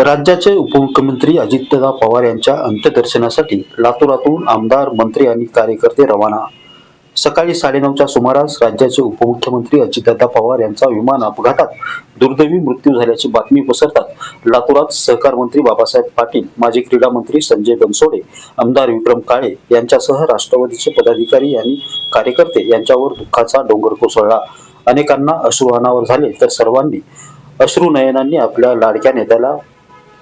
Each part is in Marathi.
राज्याचे उपमुख्यमंत्री अजितदादा पवार यांच्या अंत्यदर्शनासाठी लातूरातून आमदार मंत्री आणि कार्यकर्ते रवाना. सकाळी साडेनऊच्या सुमारास राज्याचे उपमुख्यमंत्री अजितदादा पवार यांचा विमान अपघातात दुर्दैवी मृत्यू झाल्याची बातमी पसरतात. लातूरात सहकार मंत्री बाबासाहेब पाटील माजी क्रीडा मंत्री संजय बनसोडे आमदार विक्रम काळे यांच्यासह राष्ट्रवादीचे पदाधिकारी आणि कार्यकर्ते यांच्यावर दुःखाचा डोंगर कोसळला. अनेकांना अश्रू अनावर झाले तर सर्वांनी अश्रू नयनांनी आपल्या लाडक्या नेत्याला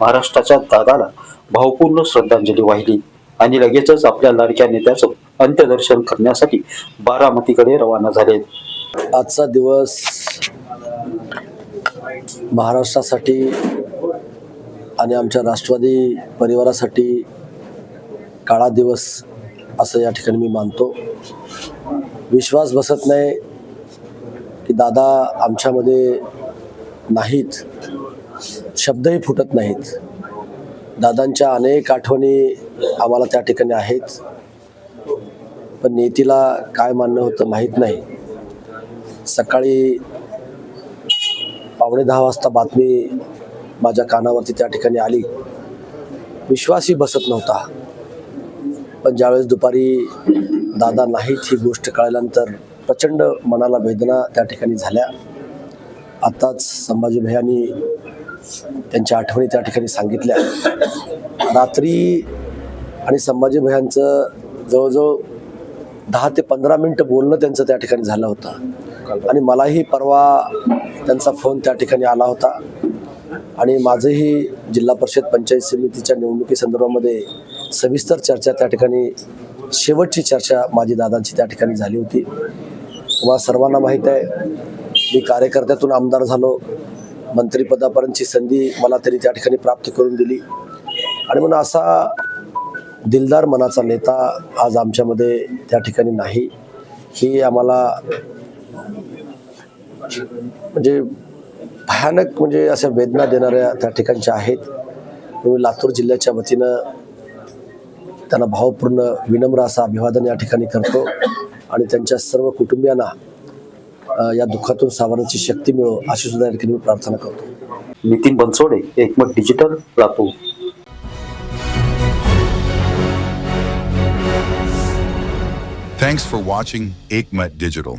महाराष्ट्राच्या दादाला भावपूर्ण श्रद्धांजली वाहिली आणि लगेचच आपल्या लाडक्या नेत्याचं अंत्यदर्शन करण्यासाठी बारामतीकडे रवाना झाले. आजचा दिवस महाराष्ट्रासाठी आणि आमच्या राष्ट्रवादी परिवारासाठी काळा दिवस असं या ठिकाणी मी मानतो. विश्वास बसत नाही की दादा आमच्यामध्ये नाहीत. शब्दही फुटत नाहीत. दादांच्या अनेक आठवणी आम्हाला त्या ठिकाणी आहेत. पण नेतीला काय मानणं होतं माहीत नाही. सकाळी पावणे दहा वाजता बातमी माझ्या कानावरती त्या ठिकाणी आली. विश्वासही बसत नव्हता. पण ज्यावेळेस दुपारी दादा नाहीत ही गोष्ट कळल्यानंतर प्रचंड मनाला वेदना त्या ठिकाणी झाल्या. आत्ताच संभाजी भैयांनी त्यांच्या आठवणी त्या ठिकाणी सांगितल्या. रात्री आणि संभाजी भैयांचं जवळजवळ दहा ते पंधरा मिनटं बोलणं त्यांचं त्या ठिकाणी झालं होतं. आणि मलाही परवा त्यांचा फोन त्या ठिकाणी आला होता. आणि माझंही जिल्हा परिषद पंचायत समितीच्या निवडणुकीसंदर्भामध्ये सविस्तर चर्चा त्या ठिकाणी शेवटची चर्चा माझी दादांची त्या ठिकाणी झाली होती. तुम्हाला सर्वांना माहीत आहे मी कार्यकर्त्यातून आमदार झालो. मंत्रिपदापर्यंतची संधी मला त्यांनी त्या ठिकाणी प्राप्त करून दिली. आणि म्हणून असा दिलदार मनाचा नेता आज आमच्यामध्ये त्या ठिकाणी नाही. ही आम्हाला म्हणजे भयानक म्हणजे अशा वेदना देणाऱ्या त्या ठिकाणच्या आहेत. मी लातूर जिल्ह्याच्या वतीनं त्यांना भावपूर्ण विनम्र असा अभिवादन या ठिकाणी करतो. आणि त्यांच्या सर्व कुटुंबियांना या दुःखातून सावरण्याची शक्ती मिळो अशी सुद्धा या ठिकाणी मी प्रार्थना करतो Nitin Bansode Ekmat digital Latur Thanks for watching Aikmat Digital.